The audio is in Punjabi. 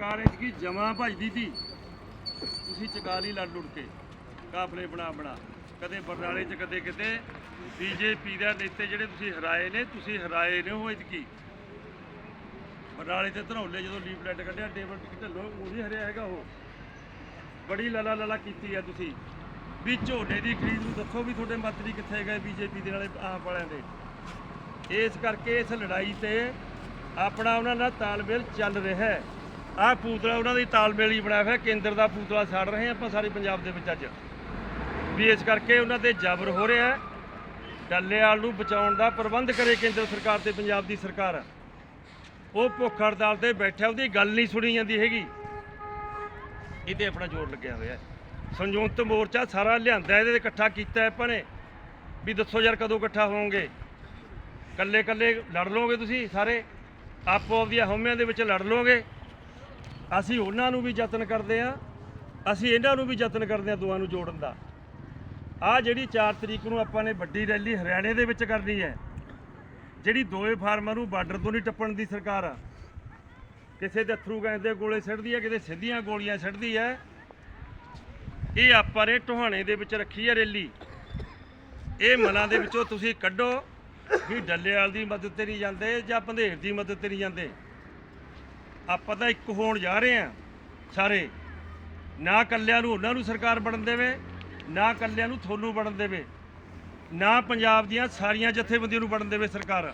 ਸਰਕਾਰ ਕੀ ਜਮਾ ਭਜਦੀ ਸੀ। ਤੁਸੀਂ ਚਕਾਲੀ ਲੜ ਲੁੜ ਕੇ। ਕਾਫਲੇ ਬਣਾ ਬਣਾ। ਕਦੇ ਬਰਨਾਲੇ 'ਚ, ਕਦੇ ਕਿਤੇ। ਬੀਜੇਪੀ ਦੇ ਨੇਤੇ ਜਿਹੜੇ ਤੁਸੀਂ ਹਰਾਏ ਨੇ, ਤੁਸੀਂ ਹਰਾਏ ਨੇ ਉਹ ਇਤਕੀ। ਬਰਨਾਲੇ ਤੇ ਧਨੌਲੇ ਜਦੋਂ ਲੀਫਲੈਟ ਕੱਢਿਆ, ਟੇਬਲ ਢੱਲੋ ਉਹ ਨਹੀਂ ਹਰਿਆ ਹੈਗਾ ਉਹ। ਬੜੀ ਲਲਾ ਲਲਾ ਕੀਤੀ ਆ ਤੁਸੀਂ। ਵੀ ਝੋਨੇ ਦੀ ਖਰੀਦ ਨੂੰ ਦੱਸੋ ਵੀ ਤੁਹਾਡੇ ਮੰਤਰੀ ਕਿੱਥੇ ਗਏ ਬੀਜੇਪੀ ਦੇ ਨਾਲੇ ਆਪ ਵਾਲਿਆਂ ਦੇ। ਇਸ ਕਰਕੇ ਇਸ ਲੜਾਈ ਤੇ ਆਪਣਾ ਉਹਨਾਂ ਨਾਲ ਤਾਲਮੇਲ ਚੱਲ ਰਿਹਾ ਹੈ। ਆਹ ਪੂਤਲਾ ਉਹਨਾਂ ਦੀ ਤਾਲਮੇਲ ਹੀ ਬਣਾਇਆ ਹੋਇਆ, ਕੇਂਦਰ ਦਾ ਪੂਤਲਾ ਸਾੜ ਰਹੇ ਹਾਂ ਆਪਾਂ ਸਾਰੇ ਪੰਜਾਬ ਦੇ ਵਿੱਚ ਅੱਜ। ਵੀ ਇਸ ਕਰਕੇ ਉਹਨਾਂ ਤੇ ਜ਼ਬਰ ਹੋ ਰਿਹਾ ਹੈ। ਡੱਲੇਵਾਲ ਨੂੰ ਬਚਾਉਣ ਦਾ ਪ੍ਰਬੰਧ ਕਰੇ ਕੇਂਦਰ ਸਰਕਾਰ ਤੇ ਪੰਜਾਬ ਦੀ ਸਰਕਾਰ। ਉਹ ਭੁੱਖ ਹੜਤਾਲ ਤੇ ਬੈਠਿਆ ਉਹਦੀ ਗੱਲ ਨਹੀਂ ਸੁਣੀ ਜਾਂਦੀ ਹੈਗੀ। ਇਹਦੇ ਆਪਣਾ ਜ਼ੋਰ ਲੱਗਿਆ ਹੋਇਆ ਹੈ। ਸੰਯੁਕਤ ਮੋਰਚਾ ਸਾਰਾ ਲਿਆਂਦਾ, ਇਹਦੇ ਇਕੱਠਾ ਕੀਤਾ ਆਪਾਂ ਨੇ। ਵੀ ਦੱਸੋ ਯਾਰ ਕਦੋਂ ਇਕੱਠਾ ਹੋਵੋਗੇ? ਕੱਲੇ ਕੱਲੇ ਲੜ ਲੋਗੇ ਤੁਸੀਂ ਸਾਰੇ? ਆਪੋ ਆਪਦੀਆਂ ਹਉਮਿਆਂ ਦੇ ਵਿੱਚ ਲੜ ਲੋਗੇ ਅਸੀਂ ਉਹਨਾਂ ਨੂੰ ਵੀ ਯਤਨ ਕਰਦੇ ਆ ਅਸੀਂ ਇਹਨਾਂ ਨੂੰ ਵੀ ਯਤਨ ਕਰਦੇ ਆ ਦੋਵਾਂ ਨੂੰ ਜੋੜਨ ਦਾ। ਆ ਜਿਹੜੀ 4 ਤਰੀਕ ਨੂੰ ਆਪਾਂ ਨੇ ਵੱਡੀ ਰੈਲੀ ਹਰਿਆਣੇ ਦੇ ਵਿੱਚ ਕਰਨੀ ਹੈ, ਜਿਹੜੀ ਦੋਵੇਂ ਫਾਰਮਾਂ ਨੂੰ ਬਾਰਡਰ ਤੋਂ ਨਹੀਂ ਟੱਪਣ ਦੀ ਸਰਕਾਰ ਆ। ਕਿਸੇ ਦੇ ਅਥਰੂ ਗੈਸ ਦੇ ਗੋਲੇ ਸਿੱਟਦੀ ਹੈ ਕਿਤੇ ਸਿੱਧੀਆਂ ਗੋਲੀਆਂ ਸਿੱਟਦੀ ਹੈ। ਇਹ ਆਪਾਂ ਨੇ ਟੋਹਾਣੇ ਦੇ ਵਿੱਚ ਰੱਖੀ ਹੈ ਰੈਲੀ। ਇਹ ਮਨਾਂ ਦੇ ਵਿੱਚੋਂ ਤੁਸੀਂ ਕੱਢੋ ਵੀ ਡੱਲੇਵਾਲ ਦੀ ਮਦਦ ਤੇ ਨਹੀਂ ਜਾਂਦੇ ਜਾਂ ਪੰਧੇਰ ਦੀ ਮਦਦ ਤੇ ਨਹੀਂ ਜਾਂਦੇ। ਆਪਾਂ ਤਾਂ ਇੱਕ ਹੋਣ ਜਾ ਰਹੇ ਆ ਸਾਰੇ। ਨਾ ਕੱਲਿਆਂ ਨੂੰ ਉਹਨਾਂ ਨੂੰ ਸਰਕਾਰ ਬਣਨ ਦੇਵੇ, ਨਾ ਕੱਲਿਆਂ ਨੂੰ ਤੁਹਾਨੂੰ ਬਣਨ ਦੇਵੇ। ਨਾ ਪੰਜਾਬ ਦੀਆਂ ਸਾਰੀਆਂ ਜਥੇਬੰਦੀਆਂ ਨੂੰ ਬਣਨ ਦੇਵੇ ਸਰਕਾਰ।